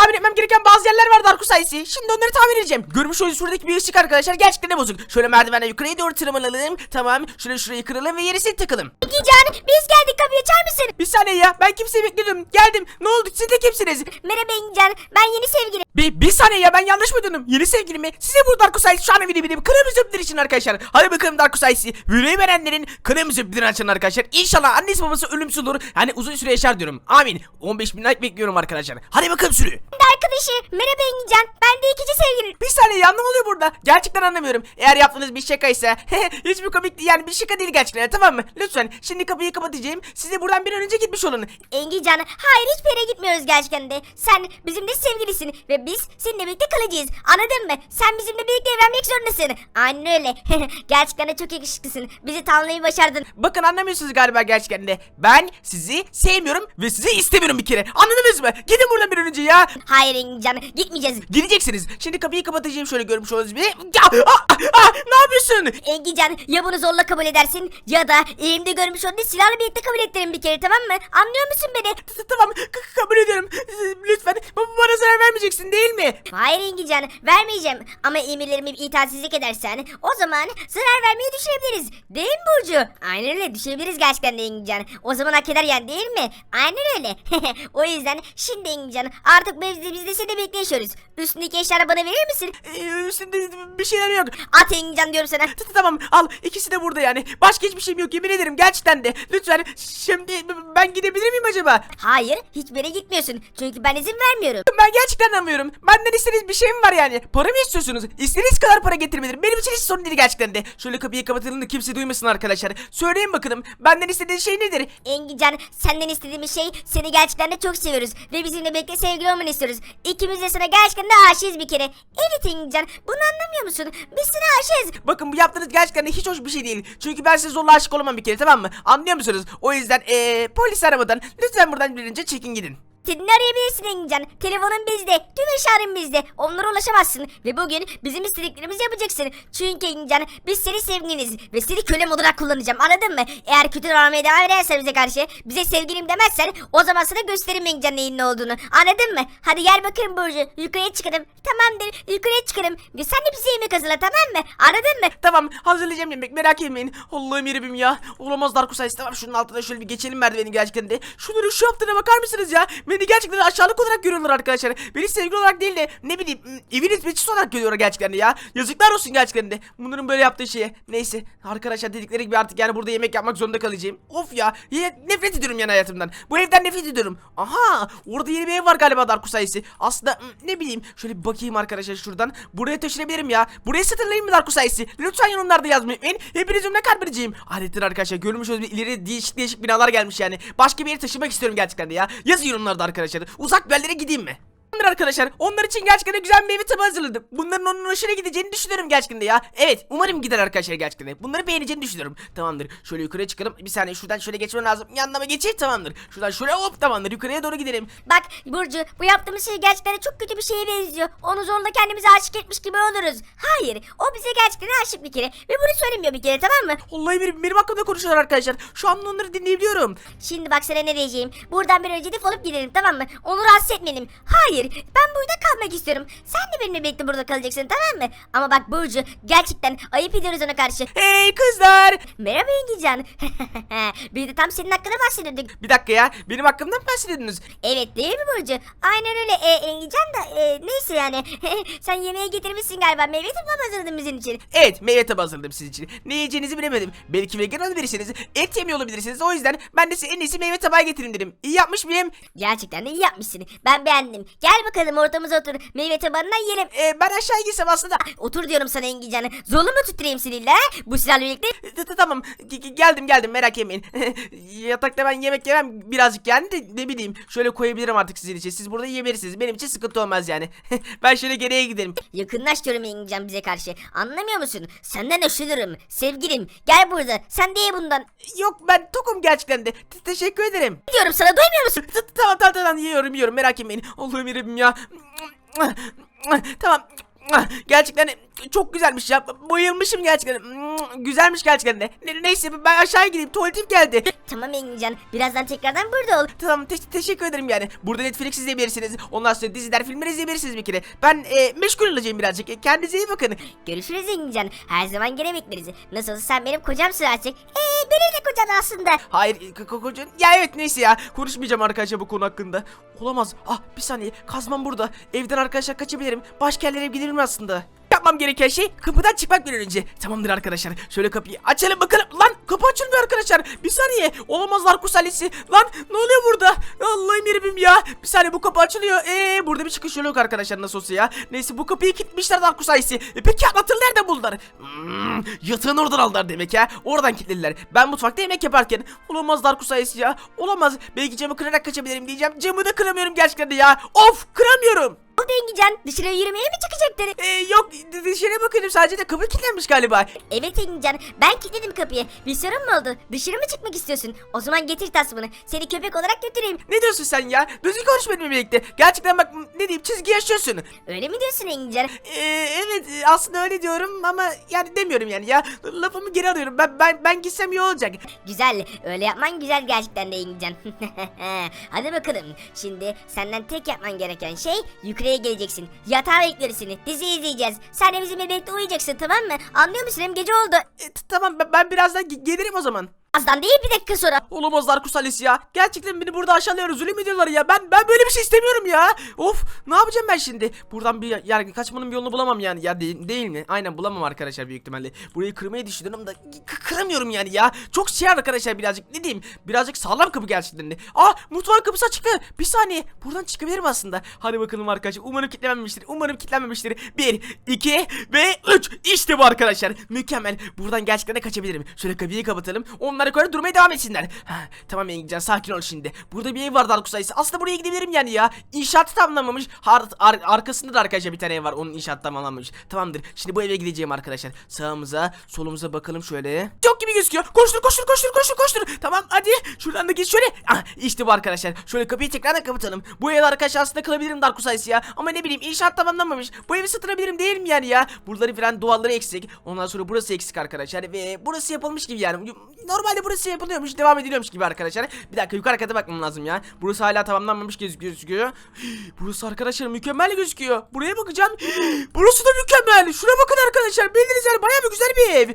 tamir etmem gereken bazı yerler var Darko sayesi. Şimdi onları tamir edeceğim. Görmüş olduğunuz şuradaki bir ışık arkadaşlar gerçekten de bozuk. Şöyle merdivenle yukarıya doğru tırmanalım. Tamam. Şöyle şurayı kıralım ve yerisini takalım. Can biz geldik kapıyı açar mısın? Bir saniye ya ben kimseyi bekliyordum. Geldim. Ne oldu siz de kimsiniz? Merhaba Can ben yeni sevgilim. Bir, bir saniye ya ben yanlış mı duydum? Yeni sevgilimi size bu Darko sayesi şu an video video kırmızı öpüler için arkadaşlar. Hadi bakalım Darko sayesi. Videoyu beğenenlerin kırmızı öpüleri açın arkadaşlar. İnşallah annesi babası ölümsüz olur. Yani uzun süre yaşar diyorum. Amin. 15 bin like bekliyorum arkadaşlar. Hadi bakalım sürü. Ben arkadaşı merhaba Can ben de ikinci sevgilim. Bir saniye ya ne oluyor burada? Gerçekten anlamıyorum. Eğer yaptığınız bir şakaysa hiçbir komik değil yani bir şaka değil gerçekten tamam mı? Lütfen şimdi kapıyı kapatacağım. Siz de buradan bir an önce gitmiş olun. Can hayır hiçbir yere gitmiyoruz gerçekten de. Sen bizimle sevgilisin ve biz seninle birlikte kalacağız. Anladın mı? Sen bizimle birlikte evlenmek zorundasın. Aynen öyle. gerçekten de çok yakışıklısın. Bizi tamamlamayı başardın. Bakın anlamıyorsunuz galiba gerçekten de. Ben sizi sevmiyorum ve sizi istemiyorum bir kere. Anladınız mı? Gidin buradan bir an önce ya. Hayır Can gitmeyeceğiz. Gideceksiniz. Şimdi kapıyı kapatacağım şöyle görmüş olduğunuz gibi. Ya, ah, ah, ne yapıyorsun? Can ya bunu zorla kabul edersin ya da elimde görmüş olduğun silahla birlikte kabul ettiririm bir kere tamam mı? Anlıyor musun beni? T- Tamam k- kabul ediyorum. Lütfen ba- bana zarar vermeyeceksin değil mi? Hayır Engincan vermeyeceğim ama emirlerime itaatsizlik edersen o zaman zarar vermeyi düşünebiliriz. Değil mi Burcu? Aynen öyle düşünebiliriz gerçekten de Engincan. O zaman hak eder yani değil mi? Aynen öyle. o yüzden şimdi Engincan artık bu evde biz de seni bekleyiyoruz. Üstündeki eşyaları bana verir misin? Ee, üstünde bir şeyler yok. At Engincan diyorum sana. T- Tamam al ikisi de burada yani. Başka hiçbir şeyim yok yemin ederim gerçekten de. Lütfen şimdi ben gidebilir miyim acaba? Hayır hiçbir yere gitmiyorsun. Çünkü ben izin vermiyorum. Ben gerçekten anlamıyorum. Benden istediğiniz bir şey mi var yani? Para mı istiyorsunuz? İstediğiniz kadar para getirmedim. Benim için hiç sorun değil gerçekten de. Şöyle kapıyı kapatalım da kimse duymasın arkadaşlar. Söyleyin bakalım. Benden istediğiniz şey nedir? Engincan senden istediğimiz şey seni gerçekten de çok seviyoruz ve bizimle birlikte sevgili olmanı istiyoruz. İkimiz de sana gerçekten de aşığız bir kere. Evet Engincan bunu anlamıyor musun? Biz sana aşığız. Bakın bu yaptığınız gerçekten de hiç hoş bir şey değil. Çünkü ben size zorla aşık olamam bir kere tamam mı? Anlıyor musunuz? O yüzden eee polis aramadan lütfen buradan birinci çekin gidin. Seni arayabilirsin Engincan. Telefonun bizde. Tüm eşyaların bizde. Onlara ulaşamazsın. Ve bugün bizim istediklerimizi yapacaksın. Çünkü Engincan biz seni sevgiliniz. Ve seni köle olarak kullanacağım. Anladın mı? Eğer kötü davranmaya devam edersen bize karşı. Bize sevgilim demezsen o zaman sana gösteririm Engincan neyin ne olduğunu. Anladın mı? Hadi gel bakalım Burcu. Yukarıya çıkalım. Tamamdır. Yukarıya çıkalım. Ve sen de bize yemek hazırla tamam mı? Anladın mı? Tamam hazırlayacağım yemek merak etmeyin. Allah'ım yerim ya. Olamaz Darko tamam şunun altına şöyle bir geçelim merdiveni gerçekten de. Şunların şu yaptığına bakar mısınız ya? Beni gerçekten aşağılık olarak görüyorlar arkadaşlar. Beni sevgili olarak değil de ne bileyim evin hizmetçisi olarak görüyorlar gerçekten ya. Yazıklar olsun gerçekten de. Bunların böyle yaptığı şeye. Neyse arkadaşlar dedikleri gibi artık yani burada yemek yapmak zorunda kalacağım. Of ya. nefret ediyorum yani hayatımdan. Bu evden nefret ediyorum. Aha orada yeni bir ev var galiba Darko sayısı. Aslında ne bileyim şöyle bir bakayım arkadaşlar şuradan. Buraya taşınabilirim ya. Buraya satırlayayım mı Darko sayısı? Lütfen yorumlarda yazmayı unutmayın. Hepiniz ne kalp vereceğim. Adettir arkadaşlar görmüş ileri değişik değişik binalar gelmiş yani. Başka bir yere taşımak istiyorum gerçekten de ya. Yazın yorumlarda arkadaşlar. Uzak bir yerlere gideyim mi? Arkadaşlar. Onlar için gerçekten de güzel bir meyve tabağı hazırladım. Bunların onun hoşuna gideceğini düşünüyorum gerçekten de ya. Evet umarım gider arkadaşlar gerçekten de. Bunları beğeneceğini düşünüyorum. Tamamdır. Şöyle yukarıya çıkalım. Bir saniye şuradan şöyle geçmem lazım. Yanına mı geçeyim? Tamamdır. Şuradan şöyle hop tamamdır. Yukarıya doğru gidelim. Bak Burcu bu yaptığımız şey gerçekten de çok kötü bir şeye benziyor. Onu zorla kendimize aşık etmiş gibi oluruz. Hayır o bize gerçekten aşık bir kere. Ve bunu söylemiyor bir kere tamam mı? Vallahi benim, benim hakkımda konuşuyorlar arkadaşlar. Şu an onları dinleyebiliyorum. Şimdi bak sana ne diyeceğim. Buradan bir önce defolup gidelim tamam mı? Onu rahatsız etmeyelim. Hayır ben burada kalmak istiyorum. Sen de benimle birlikte burada kalacaksın tamam mı? Ama bak Burcu gerçekten ayıp ediyoruz ona karşı. Hey kızlar. Merhaba Engican. Biz de tam senin hakkında bahsediyorduk. Bir dakika ya. Benim hakkımdan mı bahsediyordunuz? Evet değil mi Burcu? Aynen öyle e, Engican da e, neyse yani. Sen yemeğe getirmişsin galiba. Meyve tabağı hazırladın bizim için. Evet meyve tabağı hazırladım sizin için. Ne yiyeceğinizi bilemedim. Belki vegan olabilirsiniz. Et yemiyor olabilirsiniz. O yüzden ben de size en iyisi meyve tabağı getireyim dedim. İyi yapmış mıyım? Gerçekten de iyi yapmışsın. Ben beğendim. Gel bakalım ortamıza otur. Meyve tabağından yiyelim. Ee, ben aşağı gitsem aslında. Otur diyorum sana Engican'ı. Zorla mı tutturayım seninle? ha? Bu silahla birlikte. T- t- Tamam G- g- geldim geldim merak etmeyin. Yatakta ben yemek yemem birazcık yani de ne bileyim. Şöyle koyabilirim artık sizin için. Siz burada yiyebilirsiniz. Benim için sıkıntı olmaz yani. ben şöyle geriye giderim. Yakınlaş diyorum Engican bize karşı. Anlamıyor musun? Senden hoşlanırım. Sevgilim. Gel burada. Sen de ye bundan. Yok ben tokum gerçekten de. Te- teşekkür ederim. Diyorum sana duymuyor musun? T- t- Tamam tamam tamam yiyorum yiyorum merak etmeyin. Allah'ım yerim ya. Tamam. Gerçekten çok güzelmiş ya. Bayılmışım gerçekten. Güzelmiş gerçekten de. Ne- neyse ben aşağı gideyim tuvaletim geldi. Tamam Engincan birazdan tekrardan burada ol. Tamam te- teşekkür ederim yani. Burada Netflix izleyebilirsiniz. Ondan sonra diziler, filmler izleyebilirsiniz bir kere. Ben e, meşgul olacağım birazcık. E, Kendinize iyi bakın. Görüşürüz Engincan. Her zaman gene bekleriz. Nasıl olsa sen benim kocamsın artık. Eee benim de kocam aslında. Hayır k- k- koca- Ya evet neyse ya. Konuşmayacağım arkadaşlar bu konu hakkında. Olamaz. Ah bir saniye. Kazmam burada. Evden arkadaşlar kaçabilirim. Başka yerlere gidebilirim aslında. Yapmam gereken şey kapıdan çıkmak bir önce. Tamamdır arkadaşlar. Şöyle kapıyı açalım bakalım. Lan kapı açılmıyor arkadaşlar. Bir saniye. Olamazlar kusalesi. Lan ne oluyor burada? Allah'ım yerim ya. Bir saniye bu kapı açılıyor. Eee burada bir çıkış yok arkadaşlar nasıl olsa ya. Neyse bu kapıyı kilitmişler Darkus ailesi. E, peki anahtarı nereden buldular? Hmm, yatağın oradan aldılar demek ya. Oradan kilitlediler. Ben mutfakta yemek yaparken olamaz Darkus ailesi ya. Olamaz. Belki camı kırarak kaçabilirim diyeceğim. Camı da kıramıyorum gerçekten ya. Of kıramıyorum. Engincan dışarıya yürümeye mi çıkacaktın? Ee, yok dışarıya bakıyorum sadece de kapı kilitlenmiş galiba. Evet Engincan ben kilitledim kapıyı. Bir sorun mu oldu? Dışarı mı çıkmak istiyorsun? O zaman getir tasmanı. Seni köpek olarak götüreyim. Ne diyorsun sen ya? Düzgün konuş benimle birlikte. Gerçekten bak ne diyeyim çizgi yaşıyorsun. Öyle mi diyorsun Engincan? Ee, evet aslında öyle diyorum ama yani demiyorum yani ya. Lafımı geri alıyorum. Ben ben ben gitsem iyi olacak. Güzel. Öyle yapman güzel gerçekten de Engincan. Hadi bakalım. Şimdi senden tek yapman gereken şey yukarıya geleceksin. Yatağa bekliyoruz seni. Dizi izleyeceğiz. Sen de bizimle birlikte uyuyacaksın tamam mı? Anlıyor musun? Hem gece oldu. E, tamam ben, ben birazdan ge- gelirim o zaman. Azdan değil bir dakika sonra. Olamazlar Kusalis ya. Gerçekten beni burada aşağılıyor, zulüm ediyorlar ya. Ben ben böyle bir şey istemiyorum ya. Of, ne yapacağım ben şimdi? Buradan bir yer kaçmanın bir yolunu bulamam yani. Ya değil, değil mi? Aynen bulamam arkadaşlar büyük ihtimalle. Burayı kırmayı düşünüyorum da kıramıyorum yani ya. Çok şey arkadaşlar birazcık. Ne diyeyim? Birazcık sağlam kapı gerçekten de. Aa, mutfağın kapısı açıktı. Bir saniye. Buradan çıkabilirim aslında. Hadi bakalım arkadaşlar. Umarım kilitlenmemiştir. Umarım kilitlenmemiştir. 1, 2 ve 3. İşte bu arkadaşlar. Mükemmel. Buradan gerçekten de kaçabilirim. Şöyle kapıyı kapatalım. Onlar yukarı durmaya devam etsinler. Ha, tamam Engincan sakin ol şimdi. Burada bir ev var Dark sayısı. Aslında buraya gidebilirim yani ya. İnşaatı tamamlanmamış. Har ar- arkasında da arkadaşlar bir tane ev var. Onun inşaatı tamamlanmamış. Tamamdır. Şimdi bu eve gideceğim arkadaşlar. Sağımıza, solumuza bakalım şöyle. Çok gibi gözüküyor. Koştur, koştur, koştur, koştur, koştur. Tamam hadi. Şuradan da git şöyle. Ah, işte bu arkadaşlar. Şöyle kapıyı tekrardan kapatalım. Bu ev arkadaşlar aslında kalabilirim Dark sayısı ya. Ama ne bileyim inşaat tamamlanmamış. Bu evi satılabilirim değil mi yani ya? Buraları falan duvarları eksik. Ondan sonra burası eksik arkadaşlar. Ve burası yapılmış gibi yani. Normalde burası yapılıyormuş, devam ediliyormuş gibi arkadaşlar. Bir dakika yukarı kata bakmam lazım ya. Burası hala tamamlanmamış göz- gözüküyor. Burası arkadaşlar mükemmel gözüküyor. Buraya bakacağım. Burası da mükemmel. Şuna bakın arkadaşlar. Bildiniz yani bayağı bir güzel bir ev.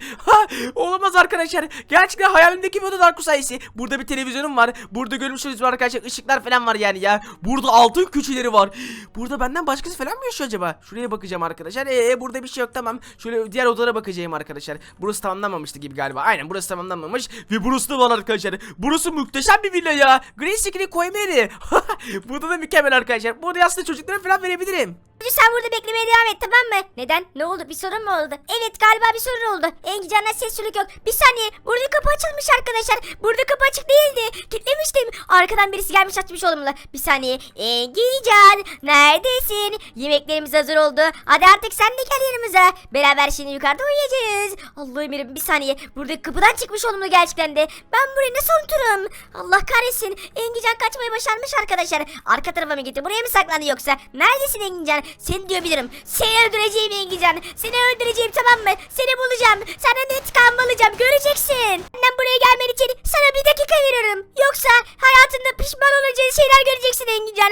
Olamaz arkadaşlar. Gerçekten hayalimdeki bir oda Dark sayesi. Burada bir televizyonum var. Burada görmüşsünüz arkadaşlar ışıklar falan var yani ya. Burada altın küçüleri var. Burada benden başkası falan mı yaşıyor acaba? Şuraya bakacağım arkadaşlar. Ee burada bir şey yok tamam. Şöyle diğer odalara bakacağım arkadaşlar. Burası tamamlanmamıştı gibi galiba. Aynen burası tamamlanmamış. Ve burası da var arkadaşlar. Burası muhteşem bir villa ya. Green screen koyma yeri. Burada da mükemmel arkadaşlar. Bu odayı aslında çocuklara falan verebilirim. Sen burada beklemeye devam et tamam mı? Neden? Ne oldu? Bir sorun mu oldu? Evet galiba bir sorun oldu. Engincan'dan ses soluk yok. Bir saniye. Burada kapı açılmış arkadaşlar. Burada kapı açık değildi. Kilitlemiştim. Arkadan birisi gelmiş açmış olmalı. Bir saniye. Engincan neredesin? Yemeklerimiz hazır oldu. Hadi artık sen de gel yanımıza. Beraber şimdi yukarıda uyuyacağız. Allah'ım yarabbim bir saniye. Burada kapıdan çıkmış olmalı gerçekten de. Ben buraya nasıl unuturum? Allah kahretsin. Engincan kaçmayı başarmış arkadaşlar. Arka tarafa mı gitti? Buraya mı saklandı yoksa? Neredesin Engincan? Seni diyor bilirim. Seni öldüreceğim Engincan. Seni öldüreceğim tamam mı? Seni bulacağım. Senden intikam alacağım. Göreceksin. Benden buraya gelmen için sana bir dakika veriyorum. Yoksa hayatında pişman olacağın şeyler göreceksin Engincan.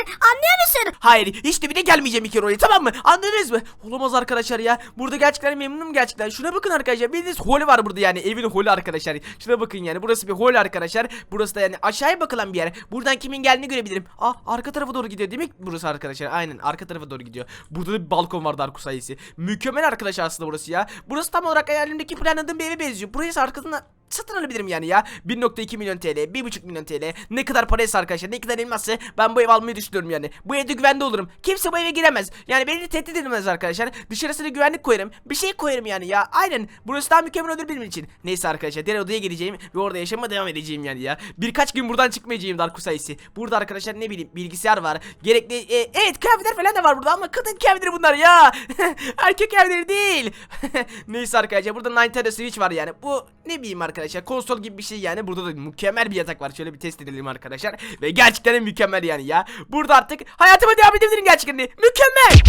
Hayır işte bir de gelmeyeceğim iki oraya tamam mı? Anladınız mı? Olamaz arkadaşlar ya. Burada gerçekten memnunum gerçekten. Şuna bakın arkadaşlar. Bildiğiniz hol var burada yani. Evin holü arkadaşlar. Şuna bakın yani. Burası bir hol arkadaşlar. Burası da yani aşağıya bakılan bir yer. Buradan kimin geldiğini görebilirim. Ah arka tarafa doğru gidiyor değil mi burası arkadaşlar? Aynen arka tarafa doğru gidiyor. Burada da bir balkon var Darkus sayısı. Mükemmel arkadaşlar aslında burası ya. Burası tam olarak hayalimdeki planladığım bir eve benziyor. Burası arkasında satın alabilirim yani ya. 1.2 milyon TL, 1.5 milyon TL. Ne kadar paraysa arkadaşlar, ne kadar elması ben bu ev almayı düşünüyorum yani. Bu evde güvende olurum. Kimse bu eve giremez. Yani beni de tehdit edilmez arkadaşlar. Dışarısına güvenlik koyarım. Bir şey koyarım yani ya. Aynen. Burası daha mükemmel olur benim için. Neyse arkadaşlar, diğer odaya geleceğim ve orada yaşama devam edeceğim yani ya. Birkaç gün buradan çıkmayacağım Dark sayısı. Burada arkadaşlar ne bileyim bilgisayar var. Gerekli e, evet kıyafetler falan da var burada ama kadın kıyafetleri bunlar ya. Erkek kıyafetleri değil. Neyse arkadaşlar burada Nintendo Switch var yani. Bu ne bileyim arkadaşlar arkadaşlar. Konsol gibi bir şey yani. Burada da mükemmel bir yatak var. Şöyle bir test edelim arkadaşlar. Ve gerçekten mükemmel yani ya. Burada artık hayatıma devam edebilirim gerçekten. Mükemmel.